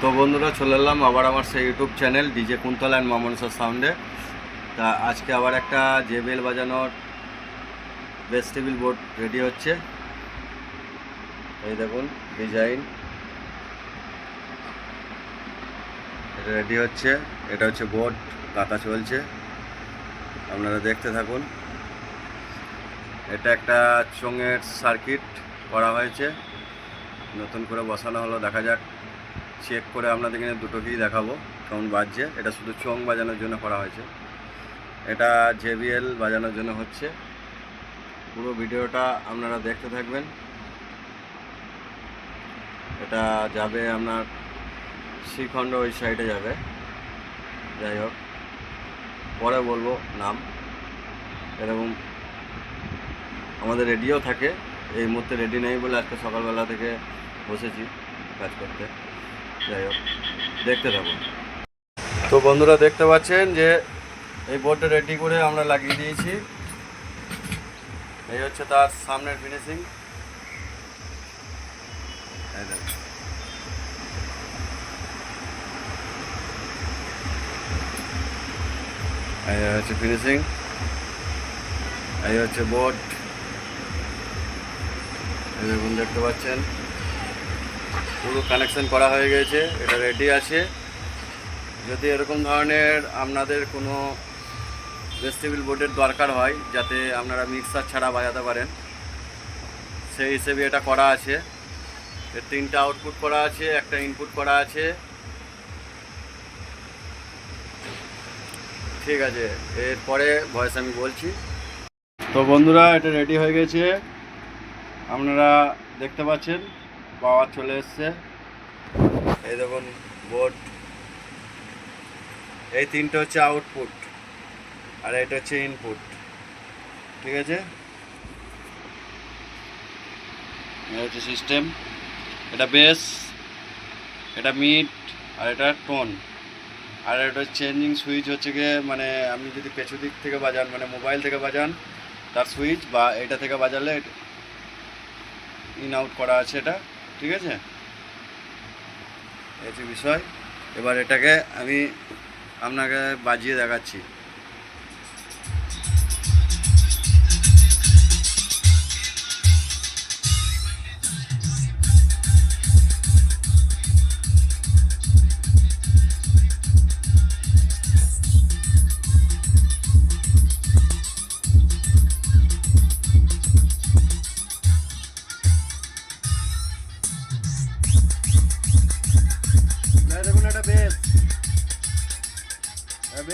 তো বন্ধুরা, চলে এলাম আবার আমার সেই YouTube channel DJ Kuntala and Mamansa সাউন্ডে তা আজকে আবার একটা জেবেল বাজানোর ভেজিটেবিল বোর্ড রেডি হচ্ছে। এই দেখুন ডিজাইন এটা রেডি হচ্ছে। এটা হচ্ছে বোর্ড কাটা চলছে। আপনারা দেখতে থাকুন। এটা একটা চোঙের সার্কিট করা হয়েছে। নতুন করে বসানো হলো, দেখা যাক। চেক করে আপনাদেরকে দুটোকেই দেখাবো, কেমন বাজছে। এটা শুধু চোং বাজানোর জন্য করা হয়েছে। এটা জেবিএল বাজানোর জন্য হচ্ছে। পুরো ভিডিওটা আপনারা দেখতে থাকবেন। এটা যাবে আপনার শ্রীখণ্ড ওই সাইডে যাবে। যাই হোক, পরে বলব নাম। এরকম আমাদের রেডিও থাকে। এই মুহূর্তে রেডি নেই বলে আজকে সকালবেলা থেকে বসেছি কাজ করতে। যাই হোক, দেখতে থাকুন। তো বন্ধুরা দেখতে পাচ্ছেন যে এই বোর্ডটা রেডি করে আমরা লাগিয়ে দিয়েছি। এই হচ্ছে তার সামনের ফিনিশিং হচ্ছে ফিনিশিং এই হচ্ছে বোর্ড। দেখতে পাচ্ছেন? পুরো কানেকশন করা হয়ে গেছে, এটা রেডি আছে। যদি এরকম ধরনের আপনাদের কোনো ভেজিটেবিল বোর্ডের দরকার হয়, যাতে আপনারা মিক্সার ছাড়া বাজাতে পারেন, সেই হিসেবে এটা করা আছে। এর তিনটা আউটপুট করা আছে, একটা ইনপুট করা আছে। ঠিক আছে, এরপরে ভয়েস আমি বলছি। তো বন্ধুরা, এটা রেডি হয়ে গেছে। আপনারা দেখতে পাচ্ছেন পাওয়ার চলে এসছে। এই দেখুন বোর্ড এই তিনটে হচ্ছে আউটপুট আর এটা হচ্ছে ইনপুট ঠিক আছে? এটা হচ্ছে সিস্টেম এটা বেস এটা মিড আর এটা টোন আর এটা চেঞ্জিং সুইচ হচ্ছে গিয়ে মানে আপনি যদি পেছু দিক থেকে বাজান মানে মোবাইল থেকে বাজান, তার সুইচ বা এটা থেকে বাজালে ইন আউট করা আছে এটা। ঠিক আছে? এই বিষয় এবার এটাকে আমি আপনাকে বাজিয়ে দেখাচ্ছি।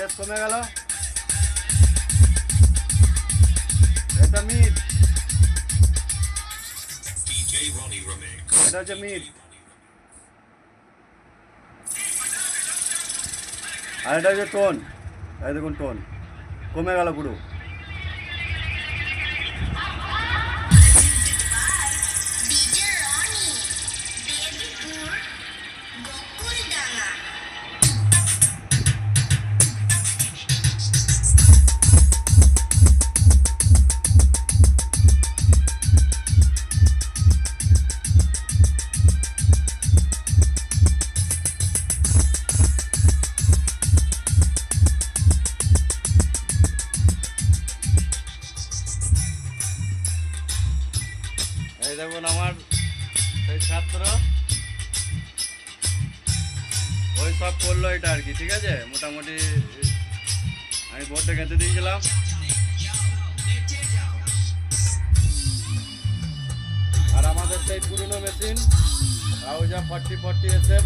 বেশ কমে গেল এটা মিট এটা হচ্ছে মিট আর এটা হচ্ছে টোন এই দেখুন টোন কমে গেল পুরো সেই ছাত্র। ওই সব করল এটা আর কি, ঠিক আছে? মোটামুটি, আমি বোর্ডটা গেঁথে দিয়েছিলাম। আর আমাদের সেই পুরনো মেশিন আউজা ফর্টি ফর্টি এস এম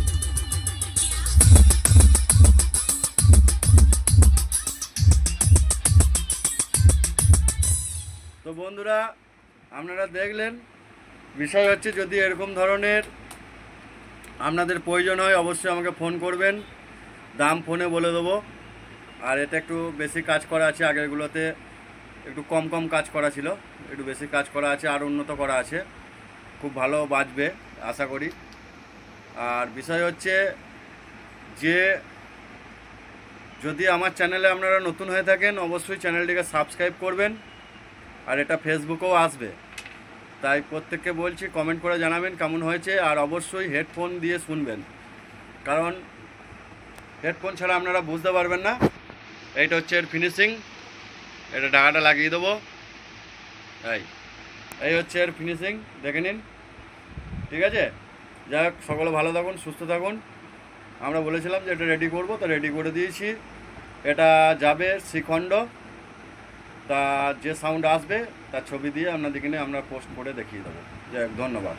তো বন্ধুরা, আপনারা দেখলেন বিষয় হচ্ছে যদি এরকম ধরনের আপনাদের প্রয়োজন হয়, অবশ্যই আমাকে ফোন করবেন। দাম ফোনে বলে দেবো। আর এটা একটু বেশি কাজ করা আছে, আগেরগুলোতে একটু কম কম কাজ করা ছিল। একটু বেশি কাজ করা আছে আর উন্নত করা আছে। খুব ভালো বাঁচবে আশা করি। আর বিষয় হচ্ছে যে যদি আমার চ্যানেলে আপনারা নতুন হয়ে থাকেন, অবশ্যই চ্যানেলটিকে সাবস্ক্রাইব করবেন। আর এটা ফেসবুকেও আসবে। তাই প্রত্যেককে বলছি কমেন্ট করে জানাবেন কেমন হয়েছে, আর অবশ্যই হেডফোন দিয়ে শুনবেন। কারণ হেডফোন ছাড়া আপনারা বুঝতে পারবেন না। এইটা হচ্ছে এর ফিনিশিং এটা ঢাকাটা লাগিয়ে দেবো। এই এই হচ্ছে এর ফিনিশিং দেখে নিন। ঠিক আছে? যাই হোক, সকলে ভালো থাকুন, সুস্থ থাকুন। আমরা বলেছিলাম যে এটা রেডি করব, তো রেডি করে দিয়েছি। এটা যাবে শ্রীখণ্ড। তা যে সাউন্ড আসবে তার ছবি দিয়ে আপনাদেরকে আমরা পোস্ট করে দেখিয়ে দেবো। ধন্যবাদ।